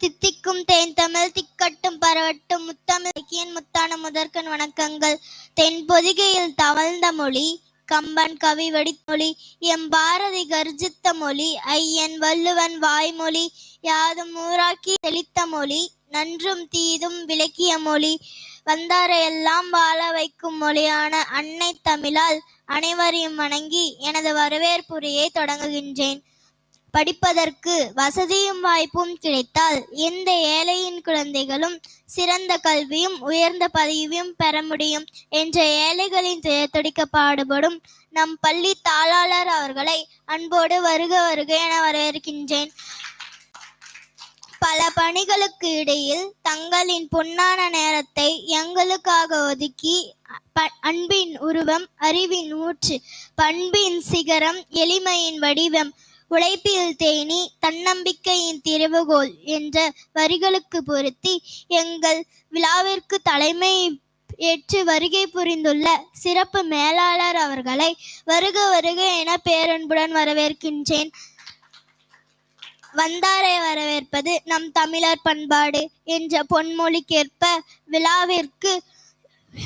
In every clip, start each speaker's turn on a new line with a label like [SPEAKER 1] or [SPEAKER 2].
[SPEAKER 1] தித்திக்கும் தேன் தமிழ் திக்கட்டும் பரவட்டும் முத்தமிழ் இலக்கியன் முத்தான முதற்கண் வணக்கங்கள். தென் பொதிகையில் தவழ்ந்த மொழி கம்பன் கவி வடிமொழி எம் பாரதி கர்ஜித்த மொழி ஐயன் வள்ளுவன் வாய்மொழி யாதும் ஊராக்கி தெளித்த மொழி நன்றும் தீதும் விளக்கிய மொழி வந்தாரையெல்லாம் வாழ வைக்கும் மொழியான அன்னை தமிழால் அனைவரையும் வணங்கி எனது வரவேற்புரையை தொடங்குகின்றேன். படிப்பதற்கு வசதியும் வாய்ப்பும் கிடைத்தால் எந்த ஏழையின் குழந்தைகளும் சிறந்த கல்வியும் உயர்ந்த பதவியும் பெற முடியும் என்ற ஏழைகளின் துடிக்க பாடுபடும் நம் பள்ளி தாளாளர் அவர்களை அன்போடு வருக வருக என வரவேற்கின்றேன். பல பணிகளுக்கு இடையில் தங்களின் பொன்னான நேரத்தை எங்களுக்காக ஒதுக்கி ப- அன்பின் உருவம் அறிவின் ஊற்று பண்பின் சிகரம் எளிமையின் வடிவம் உழைப்பில் தேனி தன்னம்பிக்கையின் திறவுகோல் என்ற வரிகளுக்கு பொருத்தி எங்கள் விழாவிற்கு தலைமை ஏற்று வருகை புரிந்துள்ள சிறப்பு மேலாளர் அவர்களை வருக வருக என பேரன்புடன் வரவேற்கின்றேன். வந்தாரை வரவேற்பது நம் தமிழர் பண்பாடு என்ற பொன்மொழிக்கேற்ப விழாவிற்கு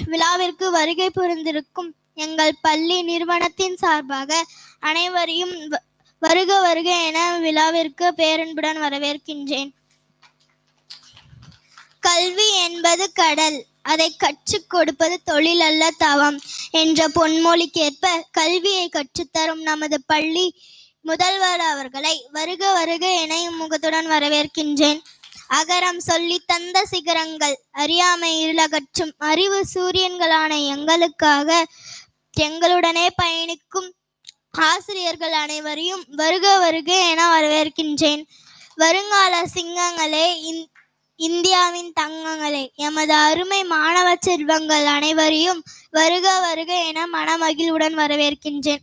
[SPEAKER 1] விழாவிற்கு வருகை புரிந்திருக்கும் எங்கள் பள்ளி நிறுவனத்தின் சார்பாக அனைவரையும் வ- வருக வருக என விழாவிற்கு பேரன்புடன் வரவேற்கின்றேன். கல்வி என்பது கடல். அதை கற்றுக் கொடுப்பது தொழில் அல்ல தவம் என்ற பொன்மொழிக்கேற்ப கல்வியை கற்றுத்தரும் நமது பள்ளி முதல்வர் அவர்களை வருக வருக என முகத்துடன் வரவேற்கின்றேன். அகரம் சொல்லி தந்த சிகரங்கள் அறியாமை இருளகற்றும் அறிவு சூரியன்களான எங்களுக்காக எங்களுடனே பயணிக்கும் ஆசிரியர்கள் அனைவரையும் வருக வருக என வரவேற்கின்றேன். வருங்கால சிங்கங்களே இந்- இந்தியாவின் தங்கங்களே எமது அருமை மாணவ செல்வங்கள் அனைவரையும் வருக வருக என மனமகிழ்வுடன் வரவேற்கின்றேன்.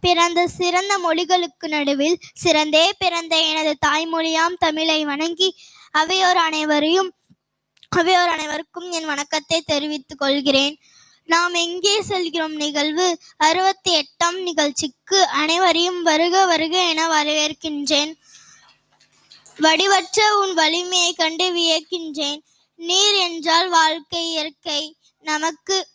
[SPEAKER 1] பிறந்த சிறந்த மொழிகளுக்கு நடுவில் சிறந்தே பிறந்த எனது தாய்மொழியாம் தமிழை வணங்கி அவையோர் அனைவரையும் அவையோர் அனைவருக்கும் என் வணக்கத்தை தெரிவித்துக் கொள்கிறேன். நாம் எங்கே செல்கிறோம்? நிகழ்வு அறுபத்தி எட்டாம் நிகழ்ச்சிக்கு அனைவரையும் வருக வருக என வரவேற்கின்றேன். வடிவற்ற உன் வலிமையை கண்டு வியக்கின்றேன். நீர் என்றால் வாழ்க்கை இயற்கை. நமக்கு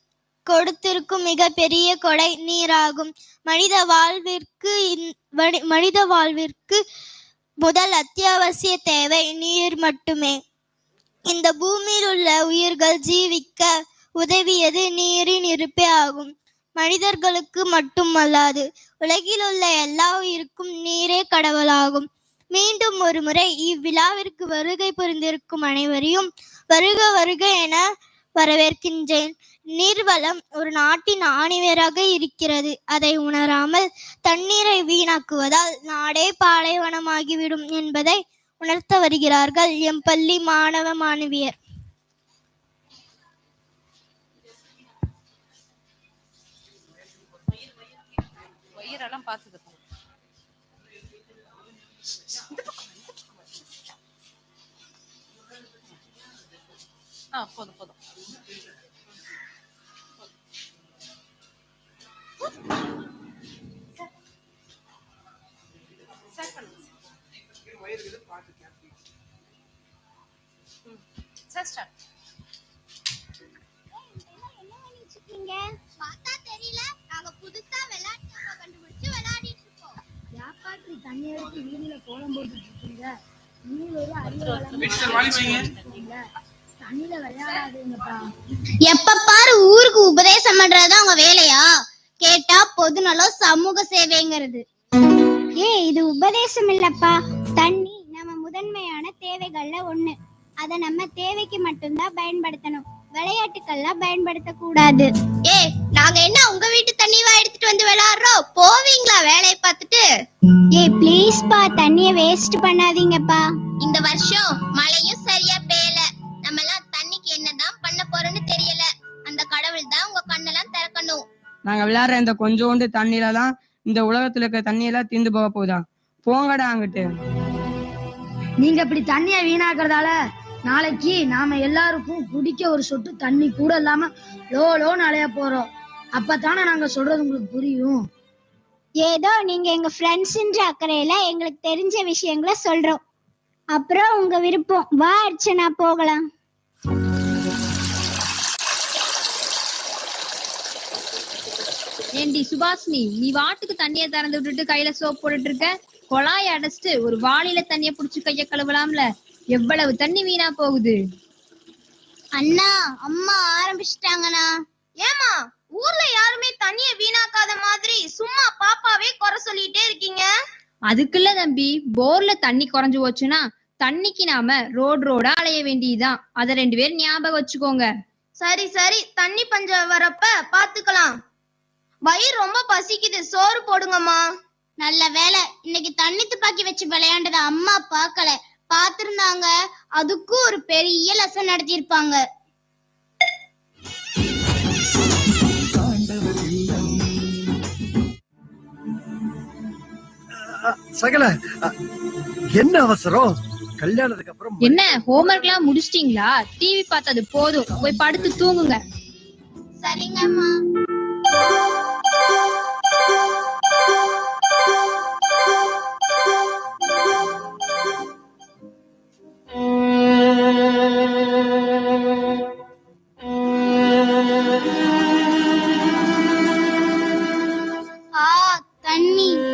[SPEAKER 1] கொடுத்திருக்கும் மிக பெரிய கொடை நீராகும். மனித வாழ்விற்கு வடி- மனித வாழ்விற்கு முதல் அத்தியாவசிய தேவை நீர் மட்டுமே. இந்த பூமியில் உள்ள உயிர்கள் ஜீவிக்க உதவியது நீரின் இருப்பே ஆகும். மனிதர்களுக்கு மட்டுமல்லாது உலகில் உள்ள எல்லா உயிருக்கும் நீரே கடவுளாகும். மீண்டும் ஒரு முறை இவ்விழாவிற்கு வருகை புரிந்திருக்கும் அனைவரையும் வருக வருக என வரவேற்கின்றேன். நீர்வளம் ஒரு நாட்டின் ஆணிவேராக இருக்கிறது. அதை உணராமல் தண்ணீரை வீணாக்குவதால் நாடே பாலைவனமாகிவிடும் என்பதை உணர்த்த வருகிறார்கள் எம் பள்ளி மாணவ மாணவியர்.
[SPEAKER 2] வயிறெல்லாம் பார்த்துக்கிட்டோம் ஆ போதும் போதும். Start பண்ணுங்க.
[SPEAKER 3] யாப்பாற்றி தண்ணி எடுத்து வீதியில கோலம் போட்டுட்டு இருக்கீங்க. ஒரு தண்ணியில விளையாடாதீங்கப்பா.
[SPEAKER 1] எப்ப பாரு ஊருக்கு உபதேசம் பண்றது அவங்க வேலையா? கேட்டா பொதுநலம் சமூக சேவைங்கிறது. ஏ இது உபதேசம் இல்லப்பா. தண்ணி நம்ம முதன்மையான தேவைகள்ல ஒண்ணு. அத நம்ம தேவைக்கு மட்டும்தான் பயன்படுத்தணும். விளையாட்டுக்கெல்லாம் பயன்படுத்த கூடாது ஏ நாங்க என்ன உங்க வீட்டு தண்ணிவா எடுத்துட்டு வந்து விளையாடுறோம் போவீங்களா வேலையை பார்த்துட்டு? ஏ ப்ளீஸ் பா தண்ணிய வேஸ்ட் பண்ணாதீங்கப்பா. இந்த வருஷம் மழையும் சரியா பெய்யல. நம்ம எல்லாம் தண்ணிக்கு என்னதான் பண்ண போறோம்னு தெரியல. அந்த கடவுள் தான் உங்க கண்ணெல்லாம் திறக்கணும்.
[SPEAKER 4] நாங்க விளையாடுற இந்த கொஞ்சோண்டு தண்ணியில தான் இந்த உலகத்துல இருக்க தண்ணி எல்லாம் தீர்ந்து போக போகுதா? போங்கடா அங்கிட்டு.
[SPEAKER 3] நீங்க இப்படி தண்ணிய வீணாக்குறதால நாளைக்கு நாம எல்லாருக்கும் குடிக்க ஒரு சொட்டு தண்ணி கூட இல்லாம லோ லோன்னு அலைய போறோம். அப்பதானே நாங்க சொல்றது உங்களுக்கு புரியும்.
[SPEAKER 1] ஏதோ நீங்க எங்க ஃப்ரெண்ட்ஸ்ன்ற அக்கறையில எங்களுக்கு தெரிஞ்ச விஷயங்களை சொல்றோம்.
[SPEAKER 5] அப்புறம் உங்க விருப்பம். வா அர்ச்சனா போகலாம்.
[SPEAKER 6] ஏண்டி சுபாஷினி நீ வாட்டுக்கு தண்ணிய திறந்து விட்டுட்டு கையில சோப் போட்டுட்டு இருக்க? குழாய அடைச்சிட்டு ஒரு வாளியில தண்ணிய புடிச்சு கைய கழுவலாம்ல? எவ்வளவு தண்ணி வீணா போகுது?
[SPEAKER 5] அண்ணா அம்மா ஆரம்பிச்சிட்டாங்கண்ணா.
[SPEAKER 7] ஏமா ஊர்ல யாருமே தண்ணிய வீணாக்காத மாதிரி சும்மா பாப்பாவே குறை சொல்லிட்டே இருக்கீங்க.
[SPEAKER 6] அதுக்குள்ள தம்பி போர்ல தண்ணி குறைஞ்சு போச்சுன்னா தண்ணிக்கு நாம ரோடு ரோடா அலைய வேண்டியதுதான். அத ரெண்டு பேரும் ஞாபகம் வச்சுக்கோங்க.
[SPEAKER 7] சரி சரி. தண்ணி பஞ்சம் வரப்ப பாத்துக்கலாம். வயிறு ரொம்ப பசிக்குது. சோறு போடுங்கம்மா.
[SPEAKER 5] நல்ல வேலை இன்னைக்கு தண்ணி துப்பாக்கி வச்சு விளையாண்டத அம்மா பார்க்கல. பார்த்திருந்தாங்க. அதுக்கும் ஒரு பெரிய லெசன் நடத்தியிருப்பாங்க.
[SPEAKER 8] சகல என்ன அவசரம்? கல்யாணத்துக்கு அப்புறம்
[SPEAKER 6] என்ன ஹோம்ஒர்க் எல்லாம் முடிச்சிட்டீங்களா? டிவி பார்த்தது போதும். போய் படுத்து தூங்குங்க.
[SPEAKER 5] சரிங்கம்மா.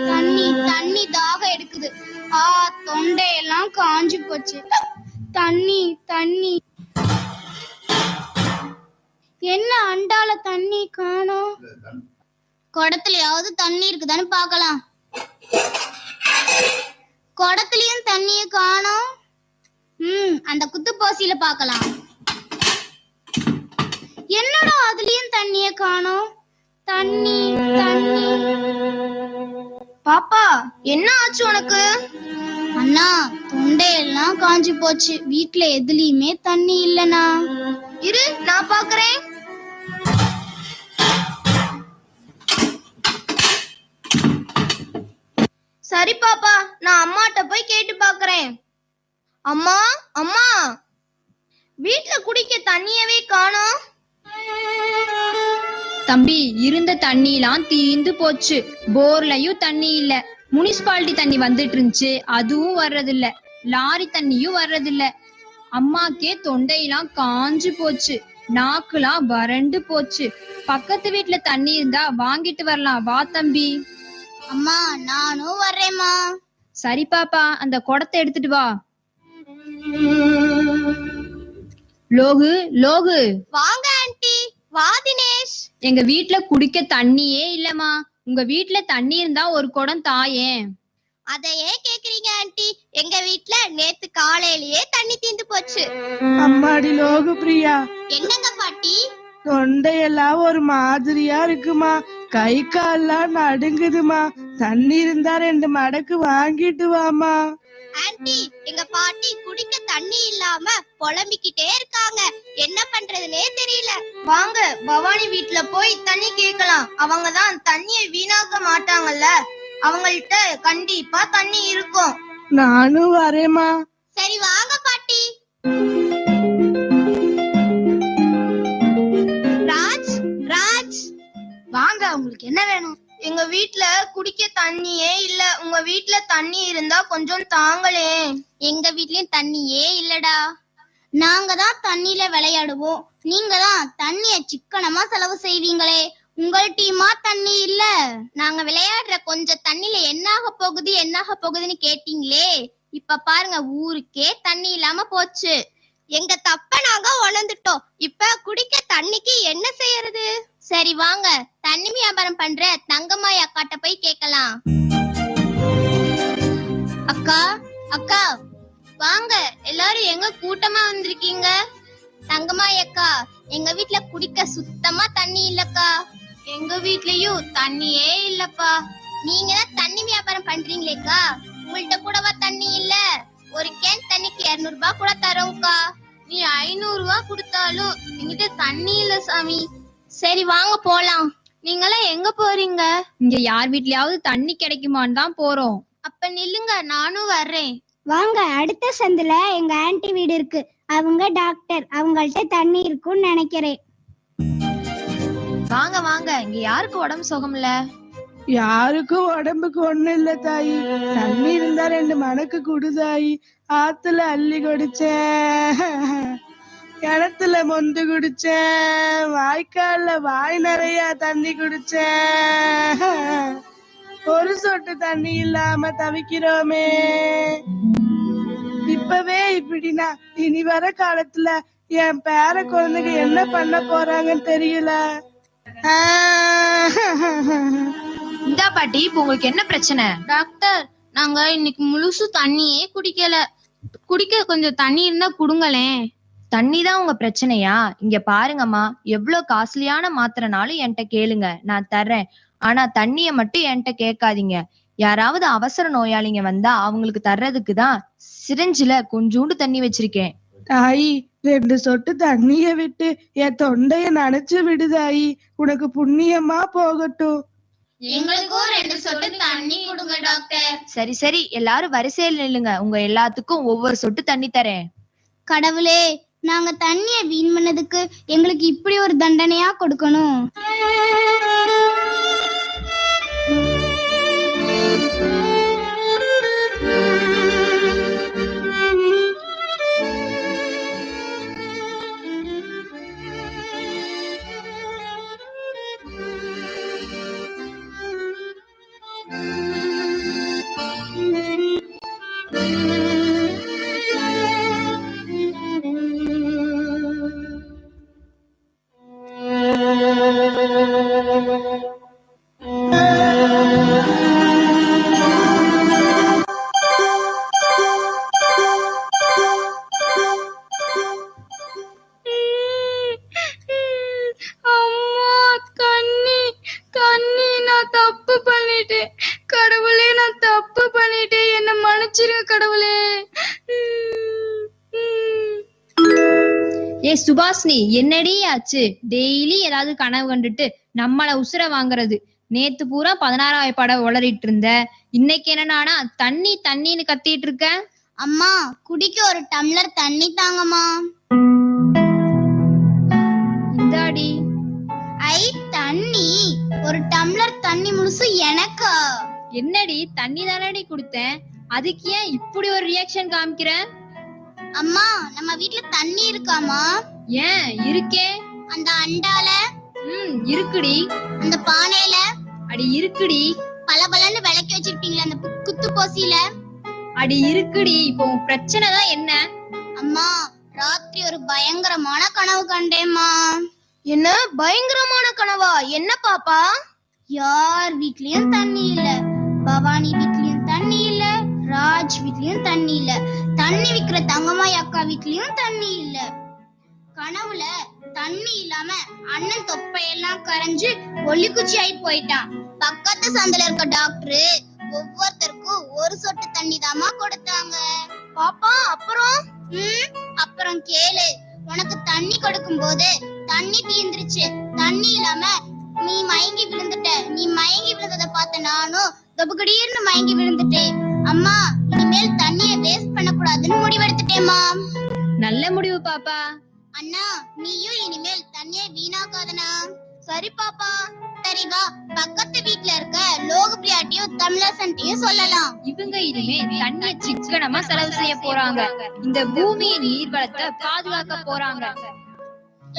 [SPEAKER 5] தண்ணி தண்ணி தாக தாகம் எடுக்குது. ஆ தொண்டையெல்லாம் காஞ்சு போச்சு. தண்ணி தண்ணி. என்ன அண்டால தண்ணி காணோம்? குடத்துலயாவது தண்ணி இருக்குதான்னு பாக்கலாம் குடத்துலயும் தண்ணிய காணோம். ம் அந்த குத்து போசியில பாக்கலாம் என்னடா அதுலயும் தண்ணிய காணோம்? தண்ணி தண்ணி.
[SPEAKER 7] பாப்பா என்ன ஆச்சு உனக்கு?
[SPEAKER 5] அண்ணா தொண்டையெல்லாம் காஞ்சு போச்சு. வீட்ல எதுலயுமே தண்ணி இல்லனா
[SPEAKER 7] இரு நான் பாக்குறேன். சரி பாப்பா நான் அம்மாட்ட போய் கேட்டு பாக்குறேன். அம்மா அம்மா வீட்ல குடிக்க தண்ணியவே காணோம்.
[SPEAKER 6] தம்பி இருந்த தண்ணிலாம் தீந்து போச்சு. போர்லயும் தண்ணி இல்ல. முனிசிபாலிட்டி தண்ணி வந்துட்டு இருந்துச்சு அதுவும் வர்றதில்ல. லாரி தண்ணியும் வர்றதில்ல. அம்மாக்கே தொண்டையெல்லாம் காஞ்சு போச்சு. நாக்குலாம் வறண்டு போச்சு. பக்கத்து வீட்ல தண்ணி இருந்தா வாங்கிட்டு வரலாம். வா தம்பி.
[SPEAKER 5] அம்மா நானும் வர்றேம்மா.
[SPEAKER 6] சரி பாப்பா அந்த குடத்தை எடுத்துட்டு வா. லோகு லோகு.
[SPEAKER 7] வாங்க ஆன்ட்டி வா தினேஷ்.
[SPEAKER 6] எங்க வீட்ல குடிக்க தண்ணியே இல்லம்மா. உங்க வீட்ல தண்ணி இருந்தா ஒரு குடம் தாயேன்
[SPEAKER 7] அதையே கேக்குறீங்க ஆன்ட்டி எங்க வீட்ல நேத்து காலையிலேயே தண்ணி தீந்து போச்சு.
[SPEAKER 4] அம்மாடி லோகு பிரியா
[SPEAKER 7] என்னங்க பாட்டி?
[SPEAKER 4] தொண்டையெல்லாம் ஒரு மாதிரியா இருக்குமா? கை கால்லாம் நடுங்குதுமா? தண்ணி இருந்தா ரெண்டு மடக்கு வாங்கிட்டு வாமா.
[SPEAKER 7] ஆன்ட்டி எங்க பாட்டி குடிக்க தண்ணி இல்லாம புலம்பிக்கிட்டே இருக்காங்க. என்ன பண்றதுனே தெரியல. வாங்க பவானி வீட்ல போய் தண்ணி கேட்கலாம். அவங்க தான் தண்ணியை வீணாக்க மாட்டாங்கல்ல. அவங்கள்ட்ட கண்டிப்பா தண்ணி இருக்கும்.
[SPEAKER 4] நானும் வரேம்மா.
[SPEAKER 7] சரி வாங்க பாட்டி. ராஜ் ராஜ்.
[SPEAKER 3] வாங்க உங்களுக்கு என்ன வேணும்?
[SPEAKER 7] எங்க வீட்ல குடிக்க தண்ணியே இல்ல. உங்க வீட்ல தண்ணி இருந்தா கொஞ்சம் தாங்களே
[SPEAKER 5] எங்க வீட்லயும் தண்ணியே இல்லடா. நாங்க தான் தண்ணியில விளையாடுவோம். நீங்க தான் தண்ணிய சிக்கனமா செலவு செய்வீங்களே. உங்கள்ட்டயுமா தண்ணி இல்ல. நாங்க விளையாடுற கொஞ்சம் தண்ணில என்னாக போகுது என்னாக போகுதுன்னு கேட்டீங்களே. இப்ப பாருங்க ஊருக்கே தண்ணி இல்லாம போச்சு.
[SPEAKER 7] எங்க தப்ப நாங்க உணர்ந்துட்டோம். இப்ப குடிக்க தண்ணிக்கு என்ன செய்யறது?
[SPEAKER 5] சரி வாங்க. தண்ணி வியாபாரம் பண்ற தங்கம்மாய் அக்காட்ட போய் கேட்கலாம். அக்கா அக்கா வாங்க எல்லாரும் எங்க கூட்டமா வந்திருக்கீங்க? தங்கம்மாய் அக்கா எங்க வீட்ல குடிக்க சுத்தமா தண்ணி இல்லக்கா. எங்க வீட்லயும் தண்ணியே இல்லப்பா. நீங்க தான் தண்ணி வியாபாரம் பண்றீங்களேக்கா உங்கள்ட்ட கூடவா தண்ணி இல்ல? ஒரு கேன் தண்ணிக்கு இருநூறு ரூபாய் கூட தரோம்க்கா. நீ ஐநூறு ரூபாய் கொடுத்தாலும் என்கிட்ட தண்ணி இல்ல சாமி. சரி வாங்க போலாம். நீங்களாம் எங்க போறீங்க?
[SPEAKER 6] இங்க யார் வீட்லயாவது தண்ணி கிடைக்குமான்னு தான் போறோம்.
[SPEAKER 5] அப்ப நில்லுங்க நானும் வர்றேன்.
[SPEAKER 9] வாங்க அடுத்த சந்துல எங்க ஆன்ட்டி வீடு இருக்கு. அவங்க டாக்டர் அவங்கள்ட்ட தண்ணி இருக்கும்னு நினைக்கிறேன்.
[SPEAKER 7] வாங்க வாங்க. இங்க யாருக்கு உடம்பு சுகம்ல?
[SPEAKER 4] யாருக்கும் உடம்புக்கு ஒண்ணும் இல்ல தாயி. தண்ணி இருந்தா ரெண்டு மணக்கு குடு தாயி. ஆத்துல அள்ளி குடிச்சேன் கிணத்துல மொந்து குடிச்சேன் வாய்க்கால்ல வாய் நிறைய தண்ணி குடிச்சேன் ஒரு சொட்டு தண்ணி இல்லாம தவிக்கிறோமே. இப்பவே இப்படின்னா இனி வர காலத்துல என் பேர குழந்தைங்க என்ன பண்ண போறாங்கன்னு தெரியல.
[SPEAKER 6] இந்தா பாட்டி இப்ப உங்களுக்கு என்ன பிரச்சனை?
[SPEAKER 7] டாக்டர் நாங்க இன்னைக்கு முழுசு தண்ணியே குடிக்கல. குடிக்க கொஞ்சம் தண்ணி இருந்தா குடுங்களேன்
[SPEAKER 6] தண்ணி தான் உங்க பிரச்சனையா? இங்க பாருங்கம்மா எவ்வளவு காஸ்ட்லியான மாத்திரைனாலும் என்கிட்ட கேளுங்க. நான் தர்றேன். ஆனா தண்ணிய மட்டும் என்கிட்ட கேட்காதீங்க. யாராவது அவசர நோயாளிங்க வந்தா அவங்களுக்கு தர்றதுக்கு தான் சிரிஞ்சில கொஞ்சூண்டு தண்ணி வச்சிருக்கேன்.
[SPEAKER 4] தாயி ரெண்டு சொட்டு தண்ணிய விட்டு என் தொண்டைய நனைச்சு விடு தாயி. உனக்கு புண்ணியமா போகட்டும்.
[SPEAKER 7] எங்களுக்கும் ரெண்டு சொட்டு தண்ணி கொடுங்க டாக்டர்.
[SPEAKER 6] சரி சரி. எல்லாரும் வரிசையில் நில்லுங்க. உங்க எல்லாத்துக்கும் ஒவ்வொரு சொட்டு தண்ணி தரேன்.
[SPEAKER 5] கடவுளே நாங்க தண்ணிய வீண் பண்ணதுக்கு எங்களுக்கு இப்படி ஒரு தண்டனையா கொடுக்கணும்.
[SPEAKER 6] சுபாஷினி என்னடி ஆச்சு? டெய்லி ஏதாவது கனவு கண்டுட்டு நம்மள உசுர வாங்குறது. நேத்து பூரா பதினாறாவது படம் உளறிட்டு இருந்த. இன்னைக்கு என்னன்னா தண்ணி தண்ணின்னு கத்திட்டு இருக்க?
[SPEAKER 5] அம்மா குடிக்க ஒரு டம்ளர் தண்ணி தாங்கம்மா.
[SPEAKER 6] இந்தாடி.
[SPEAKER 5] ஐ தண்ணி. ஒரு டம்ளர் தண்ணி முழுசு எனக்கா.
[SPEAKER 6] என்னடி தண்ணி தானடி கொடுத்தேன்? அதுக்கு ஏன் இப்படி ஒரு ரியாக்ஷன் காமிக்கிற?
[SPEAKER 5] அம்மா நம்ம வீட்ல தண்ணி இருக்காமா
[SPEAKER 6] ஏன்? இருக்கே.
[SPEAKER 5] அந்த அண்டால.
[SPEAKER 6] ம் இருக்குடி.
[SPEAKER 5] அந்த பானையில.
[SPEAKER 6] அடி இருக்குடி.
[SPEAKER 5] பளபளன்னு விளக்கி வச்சிருப்பீங்களே அந்த குத்து போசியில.
[SPEAKER 6] அடி இருக்குடி. இப்போ உன் பிரச்சனை தான் என்ன?
[SPEAKER 5] அம்மா ராத்திரி ஒரு பயங்கரமான கனவு கண்டேம்மா.
[SPEAKER 7] என்ன? பயங்கரமான கனவா? என்ன பாப்பா?
[SPEAKER 5] யார் வீட்லயும் தண்ணி இல்ல. பவானி வீட்லயும் தண்ணி இல்ல. ராஜ் வீட்லயும் தண்ணி இல்ல. தண்ணி விக்கிற தங்கம்மாய் அக்கா வீட்லயும் தண்ணி இல்ல. கனவுல தண்ணி இல்லாம அண்ணன் தொப்பையெல்லாம் கரைஞ்சு ஒல்லிக்குச்சி ஆகி போயிட்டான். பக்கத்து சந்தில இருக்க டாக்டர் ஒவ்வொருத்தருக்கும் ஒரு சொட்டு தண்ணி தாமா கொடுத்தாங்க. பாப்பா அப்புறம்? ம் அப்புறம் கேளு. உனக்கு தண்ணி கொடுக்கும் போது தண்ணி தீந்துருச்சு. தண்ணி இல்லாம நீ மயங்கி விழுந்துட்ட. நீ மயங்கி விழுந்தத பார்த்த நானும் தொபுகடீர்னு மயங்கி விழுந்துட்டேன். அம்மா இனிமேல் தண்ணிய வேஸ்ட் பண்ணக்கூடாதுன்னு முடிவெடுத்துட்டேம்மா.
[SPEAKER 6] நல்ல முடிவு பாப்பா.
[SPEAKER 5] அண்ணா நீயும் இனிமேல் தண்ணிய வீணாக்காதனா சரி பாப்பா. சரி வா பக்கத்து வீட்ல இருக்க லோகப்பிரியாட்டியும் தமிழசன்ட்டையும் சொல்லலாம்.
[SPEAKER 6] இவங்க இனிமே தண்ணிய சிக்கனமா செலவு செய்ய போறாங்க. இந்த பூமியின் நீர்வளத்தை பாதுகாக்க போறாங்க.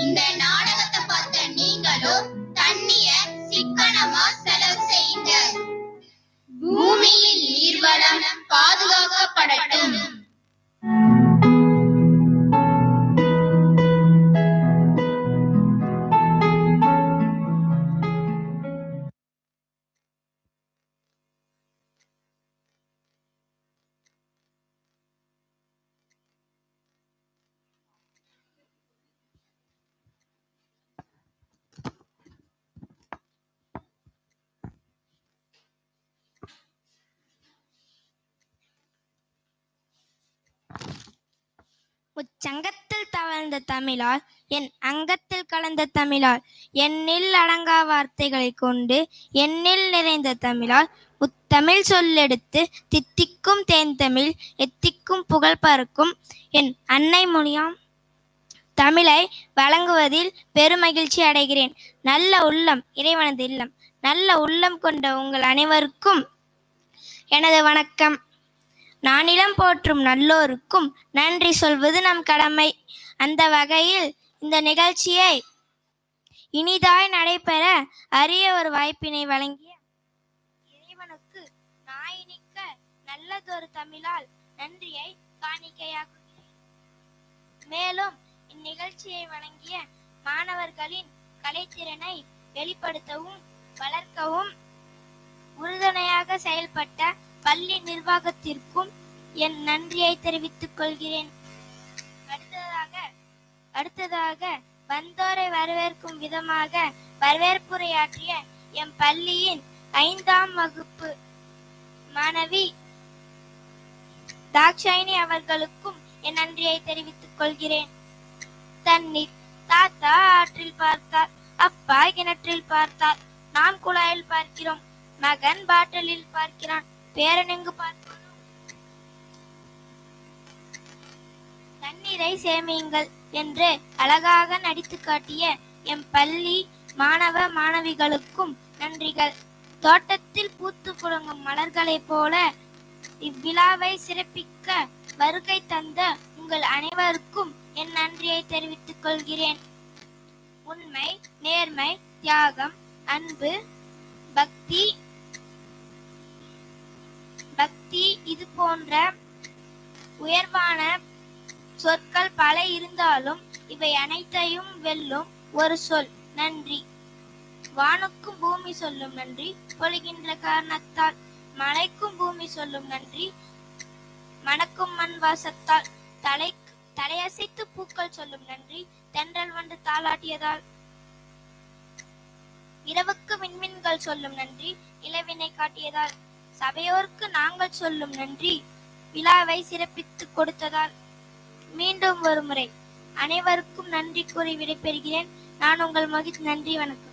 [SPEAKER 5] இந்த நாடகத்தை பார்த்த நீங்களும் தண்ணிய சிக்கனமா செலவு செய்யுங்க. பூமியின் நீர்வளம் பாதுகாக்கப்படட்டும்.
[SPEAKER 1] சங்கத்தில் தவழ்ந்த தமிழால் என் அங்கத்தில் கலந்த தமிழால் எண்ணில் அடங்கா வார்த்தைகளை கொண்டு எண்ணில் நிறைந்த தமிழால் உத்தமிழ் சொல்லெடுத்து தித்திக்கும் தேன்தமிழ் எத்திக்கும் புகழ் பறக்கும் என் அன்னை மொழியாம். தமிழை வழங்குவதில் பெருமகிழ்ச்சி அடைகிறேன். நல்ல உள்ளம் இறைவனது இல்லம் நல்ல உள்ளம் கொண்ட உங்கள் அனைவருக்கும் எனது வணக்கம். நானிலம் போற்றும் நல்லோருக்கும் நன்றி சொல்வது நம் கடமை. அந்த வகையில் இந்த நிகழ்ச்சியை இனிதாய் நடைபெற அரிய ஒரு வாய்ப்பினை வழங்கிய இறைவனுக்கு நாயினிக்க நல்லதொரு தமிழால் நன்றியை காணிக்கையாக்குகிறேன். மேலும் இந்நிகழ்ச்சியை வழங்கிய மாணவர்களின் கலைத்திறனை வெளிப்படுத்தவும் வளர்க்கவும் உறுதுணையாக செயல்பட்ட பள்ளி நிர்வாகத்திற்கும் என் நன்றியை தெரிவித்துக் கொள்கிறேன். அடுத்ததாக அடுத்ததாக வந்தோரை வரவேற்கும் விதமாக வரவேற்புரையாற்றிய என் பள்ளியின் ஐந்தாம் வகுப்பு மாணவி தாக்ஷாயினி அவர்களுக்கும் என் நன்றியை தெரிவித்துக் கொள்கிறேன். தண்ணீர் தாத்தா ஆற்றில் பார்த்தார் அப்பா கிணற்றில் பார்த்தார். நான் குழாயில் பார்க்கிறோம் மகன் பாட்டிலில் பார்க்கிறான். பேரன் எங்கு பார்த்தாலும் தண்ணீரை சேமியுங்கள் என்று அழகாக நடித்து காட்டிய எம் பள்ளி மாணவ மாணவிகளுக்கும் நன்றிகள். தோட்டத்தில் பூத்து குலுங்கும் மலர்களைப் போல இவ்விழாவை சிறப்பிக்க வருகை தந்த உங்கள் அனைவருக்கும் என் நன்றியை தெரிவித்துக் கொள்கிறேன். உண்மை நேர்மை தியாகம் அன்பு பக்தி பக்தி இது போன்ற உயர்வான சொற்கள் பல இருந்தாலும் இவை அனைத்தையும் வெல்லும் ஒரு சொல். நன்றி. வானுக்கும் பூமி சொல்லும் நன்றி. பொழிகின்ற காரணத்தால் மலைக்கும் பூமி சொல்லும் நன்றி. மணக்கும் மண் வாசத்தால் தலை தலையசைத்து பூக்கள் சொல்லும் நன்றி. தென்றல் வந்து தாளாட்டியதால் இரவுக்கு விண்மீன்கள் சொல்லும் நன்றி. இளவினை காட்டியதால் சபையோருக்கு நாங்கள் சொல்லும் நன்றி. விழாவை சிறப்பித்து கொடுத்ததால் மீண்டும் ஒரு முறை அனைவருக்கும் நன்றி கூறி விடைபெறுகிறேன். நான் உங்கள் மகித் நன்றி வணக்கம்.